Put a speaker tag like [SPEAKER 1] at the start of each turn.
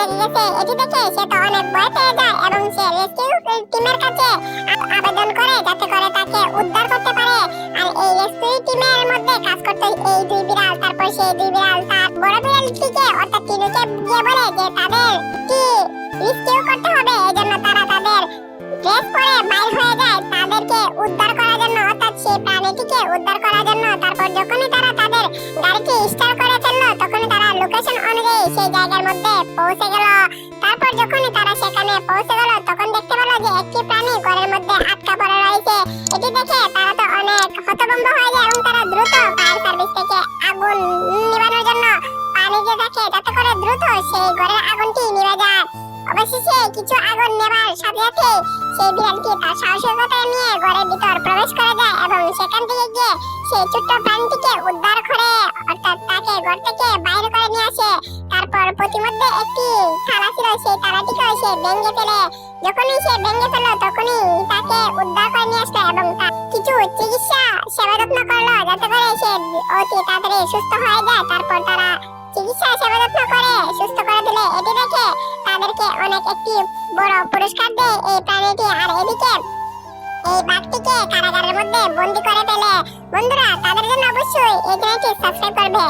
[SPEAKER 1] লেগে গেছে এটি দেখে, সে তো অনেক ভয় পেয়ে যায় এবং সে রেস্কিউ টিমের কাছে আবেদন করে যাতে করে তাকে উদ্ধার করতে পারে। আর এই রেস্কিউ টিমের মধ্যে কাজ করতে এই দুই বিড়াল, তারপর সেই দুই বিড়াল তার বড় বিড়ালটিকে, অর্থাৎ টিনুকে গিয়ে বলে যে তাদের কি রেস্কিউ করতে হবে এজন্য তারা তাদের ড্রেস পরে বাইর হয়ে যায়। তাদেরকে উদ্ধার করার জন্য, অর্থাৎ সেই প্রাণীটিকে উদ্ধার করার জায়গার মধ্যে পৌঁছে গেল। তারপর যখনই তারা সেখানে পৌঁছে গেল, তখন দেখতে পেল যে একটি প্রাণী ঘরের মধ্যে আটকা পড়ে রয়েছে। এটি দেখে তারা তো অনেক হতভম্ব হয়ে যায় এবং তারা দ্রুত ফায়ার সার্ভিস থেকে আগুন নিবানোর জন্য পানিতে দেখে যাতে করে দ্রুত সেই ঘরের আগুনটি নিভে যায়। অবশেষে কিছু আগুন নেবার সাথে সাথে সেই বিড়ালটি তার সাহসিকতা নিয়ে ঘরের ভিতর প্রবেশ করে যায় এবং সেখান থেকে গিয়ে সেই ছোট্ট প্রাণীটিকে উদ্ধার প্রতিমধ্যে একটি থালা ছিল, সেই থালাটিকেও সে ভেঙে ফেলে। যখনই সে ভেঙে ফেল তখনই তাকে উদ্ধার করে নিয়ে আসলো এবং তার কিছু চিকিৎসা, সেবা যত্ন করল, যাতে করে সে অতি তাড়াতাড়ি সুস্থ হয়ে যায়। তারপর তারা চিকিৎসা, সেবা যত্ন করে সুস্থ করে দিলে এটি দেখে তাদেরকে অনেক একটি বড় পুরস্কার দেয় এই প্রাণীটি। আর এদিকে এই বাঘটিকে কারাগারের মধ্যে বন্দি করে ফেলে। বন্ধুরা, তাদের জন্য অবশ্যই এই চ্যানেলটি সাবস্ক্রাইব করবে।